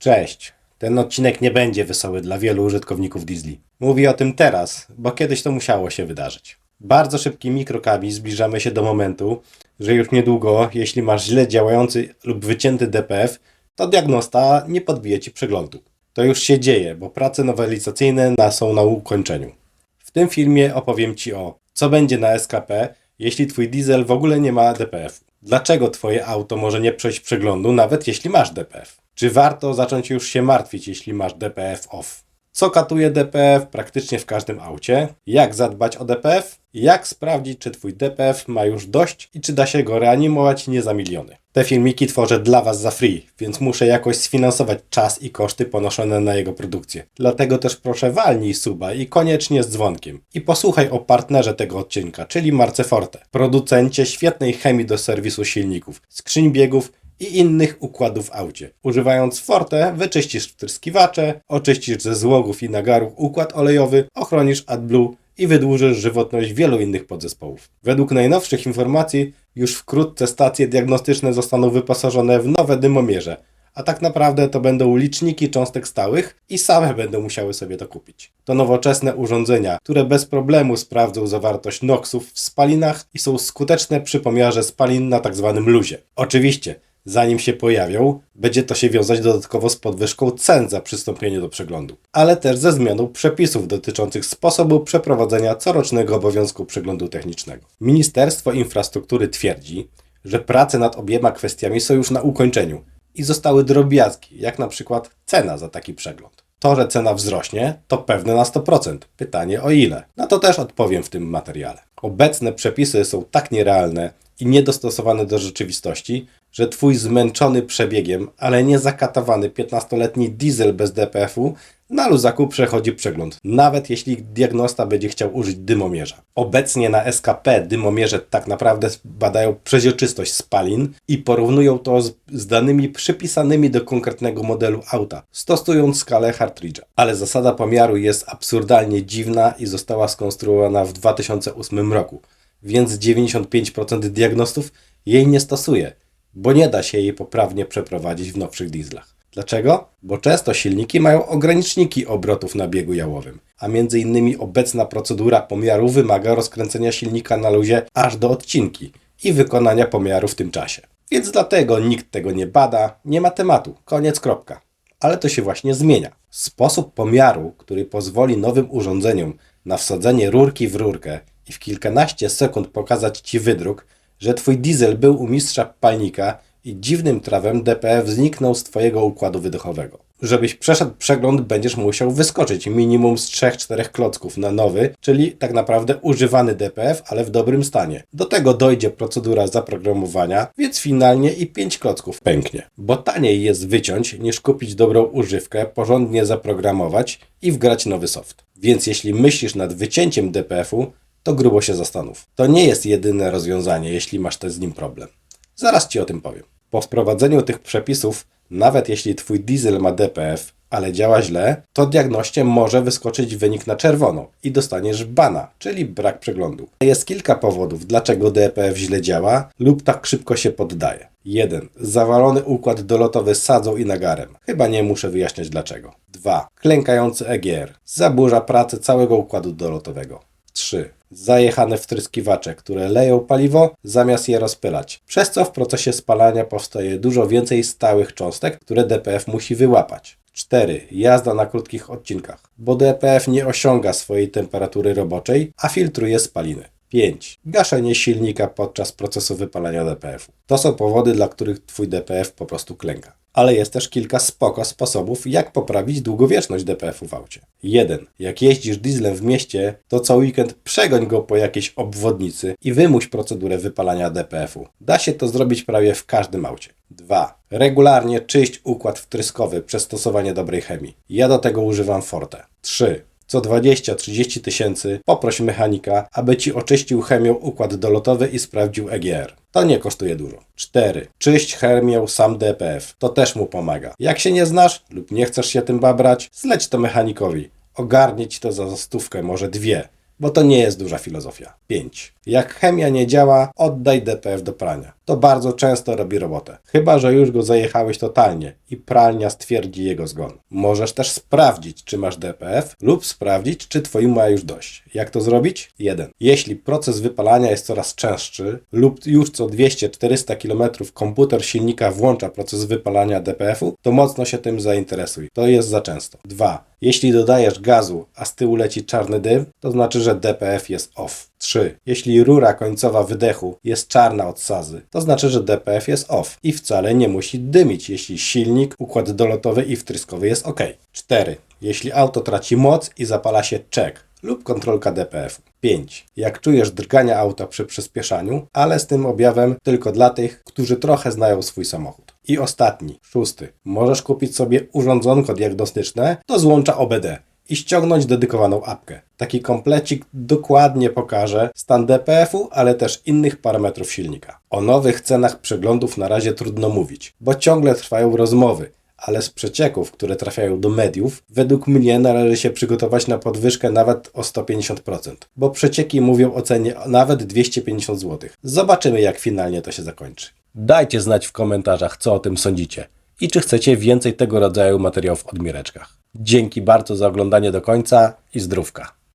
Cześć. Ten odcinek nie będzie wesoły dla wielu użytkowników Disney. Mówię o tym teraz, bo kiedyś to musiało się wydarzyć. Bardzo szybkimi krokami zbliżamy się do momentu, że już niedługo, jeśli masz źle działający lub wycięty DPF, to diagnosta nie podbije ci przeglądu. To już się dzieje, bo prace nowelizacyjne są na ukończeniu. W tym filmie opowiem Ci o co będzie na SKP, jeśli Twój diesel w ogóle nie ma DPF. Dlaczego Twoje auto może nie przejść przeglądu, nawet jeśli masz DPF? Czy warto zacząć już się martwić, jeśli masz DPF off? Co katuje DPF praktycznie w każdym aucie? Jak zadbać o DPF? Jak sprawdzić, czy Twój DPF ma już dość i czy da się go reanimować nie za miliony? Te filmiki tworzę dla Was za free, więc muszę jakoś sfinansować czas i koszty ponoszone na jego produkcję. Dlatego też proszę walnij suba i koniecznie z dzwonkiem. I posłuchaj o partnerze tego odcinka, czyli Marce Forte, producencie świetnej chemii do serwisu silników, skrzyń biegów i innych układów w aucie. Używając Forte wyczyścisz wtryskiwacze, oczyścisz ze złogów i nagarów układ olejowy, ochronisz AdBlue i wydłużysz żywotność wielu innych podzespołów. Według najnowszych informacji już wkrótce stacje diagnostyczne zostaną wyposażone w nowe dymomierze, a tak naprawdę to będą liczniki cząstek stałych i same będą musiały sobie to kupić. To nowoczesne urządzenia, które bez problemu sprawdzą zawartość NOxów w spalinach i są skuteczne przy pomiarze spalin na tzw. luzie. Oczywiście, zanim się pojawią, będzie to się wiązać dodatkowo z podwyżką cen za przystąpienie do przeglądu, ale też ze zmianą przepisów dotyczących sposobu przeprowadzenia corocznego obowiązku przeglądu technicznego. Ministerstwo Infrastruktury twierdzi, że prace nad obiema kwestiami są już na ukończeniu i zostały drobiazgi, jak na przykład cena za taki przegląd. To, że cena wzrośnie, to pewne na 100%. Pytanie o ile? Na to też odpowiem w tym materiale. Obecne przepisy są tak nierealne i niedostosowane do rzeczywistości, że twój zmęczony przebiegiem, ale nie zakatowany 15-letni diesel bez DPF-u na luzaku przechodzi przegląd, nawet jeśli diagnosta będzie chciał użyć dymomierza. Obecnie na SKP dymomierze tak naprawdę badają przeźroczystość spalin i porównują to z, z danymi przypisanymi do konkretnego modelu auta, stosując skalę Hartridge'a. Ale zasada pomiaru jest absurdalnie dziwna i została skonstruowana w 2008 roku, więc 95% diagnostów jej nie stosuje bo nie da się jej poprawnie przeprowadzić w nowszych dieslach. Dlaczego? Bo często silniki mają ograniczniki obrotów na biegu jałowym, a innymi obecna procedura pomiaru wymaga rozkręcenia silnika na luzie aż do odcinki i wykonania pomiaru w tym czasie. Więc dlatego nikt tego nie bada, nie ma tematu, koniec kropka. Ale to się właśnie zmienia. Sposób pomiaru, który pozwoli nowym urządzeniom na wsadzenie rurki w rurkę i w kilkanaście sekund pokazać Ci wydruk, że twój diesel był u mistrza palnika i dziwnym trawem DPF zniknął z twojego układu wydechowego. Żebyś przeszedł przegląd, będziesz musiał wyskoczyć minimum z 3-4 klocków na nowy, czyli tak naprawdę używany DPF, ale w dobrym stanie. Do tego dojdzie procedura zaprogramowania, więc finalnie i 5 klocków pęknie. Bo taniej jest wyciąć niż kupić dobrą używkę, porządnie zaprogramować i wgrać nowy soft. Więc jeśli myślisz nad wycięciem DPF-u, to grubo się zastanów. To nie jest jedyne rozwiązanie, jeśli masz też z nim problem. Zaraz Ci o tym powiem. Po wprowadzeniu tych przepisów, nawet jeśli Twój diesel ma DPF, ale działa źle, to diagnoście może wyskoczyć wynik na czerwono i dostaniesz bana, czyli brak przeglądu. Jest kilka powodów, dlaczego DPF źle działa lub tak szybko się poddaje. 1. Zawalony układ dolotowy sadzą i nagarem. Chyba nie muszę wyjaśniać dlaczego. 2. Klękający EGR. Zaburza pracę całego układu dolotowego. 3 zajechane wtryskiwacze, które leją paliwo zamiast je rozpylać, przez co w procesie spalania powstaje dużo więcej stałych cząstek, które DPF musi wyłapać. 4. Jazda na krótkich odcinkach, bo DPF nie osiąga swojej temperatury roboczej, a filtruje spaliny. 5. Gaszenie silnika podczas procesu wypalania DPF-u. To są powody, dla których Twój DPF po prostu klęka ale jest też kilka spoko sposobów, jak poprawić długowieczność DPF-u w aucie. 1. Jak jeździsz dieslem w mieście, to co weekend przegoń go po jakiejś obwodnicy i wymuś procedurę wypalania DPF-u. Da się to zrobić prawie w każdym aucie. 2. Regularnie czyść układ wtryskowy przez stosowanie dobrej chemii. Ja do tego używam Forte. 3 co 20-30 tysięcy poproś mechanika, aby Ci oczyścił chemią układ dolotowy i sprawdził EGR. To nie kosztuje dużo. 4. Czyść chemią sam DPF. To też mu pomaga. Jak się nie znasz lub nie chcesz się tym babrać, zleć to mechanikowi. Ogarnie Ci to za stówkę, może dwie bo to nie jest duża filozofia. 5. Jak chemia nie działa, oddaj DPF do prania. To bardzo często robi robotę. Chyba, że już go zajechałeś totalnie i pralnia stwierdzi jego zgon. Możesz też sprawdzić, czy masz DPF lub sprawdzić, czy twój ma już dość. Jak to zrobić? 1. Jeśli proces wypalania jest coraz częstszy lub już co 200-400 km komputer silnika włącza proces wypalania DPF-u, to mocno się tym zainteresuj. To jest za często. 2. Jeśli dodajesz gazu, a z tyłu leci czarny dym, to znaczy, że DPF jest off. 3. Jeśli rura końcowa wydechu jest czarna od sazy, to znaczy, że DPF jest off i wcale nie musi dymić, jeśli silnik, układ dolotowy i wtryskowy jest ok. 4. Jeśli auto traci moc i zapala się check lub kontrolka DPF. 5. Jak czujesz drgania auta przy przyspieszaniu, ale z tym objawem tylko dla tych, którzy trochę znają swój samochód. I ostatni, szósty. Możesz kupić sobie urządzonko diagnostyczne do złącza OBD i ściągnąć dedykowaną apkę. Taki komplecik dokładnie pokaże stan DPF-u, ale też innych parametrów silnika. O nowych cenach przeglądów na razie trudno mówić, bo ciągle trwają rozmowy, ale z przecieków, które trafiają do mediów, według mnie należy się przygotować na podwyżkę nawet o 150%, bo przecieki mówią o cenie nawet 250 zł. Zobaczymy, jak finalnie to się zakończy. Dajcie znać w komentarzach, co o tym sądzicie i czy chcecie więcej tego rodzaju materiałów o odmiereczkach. Dzięki bardzo za oglądanie do końca i zdrówka.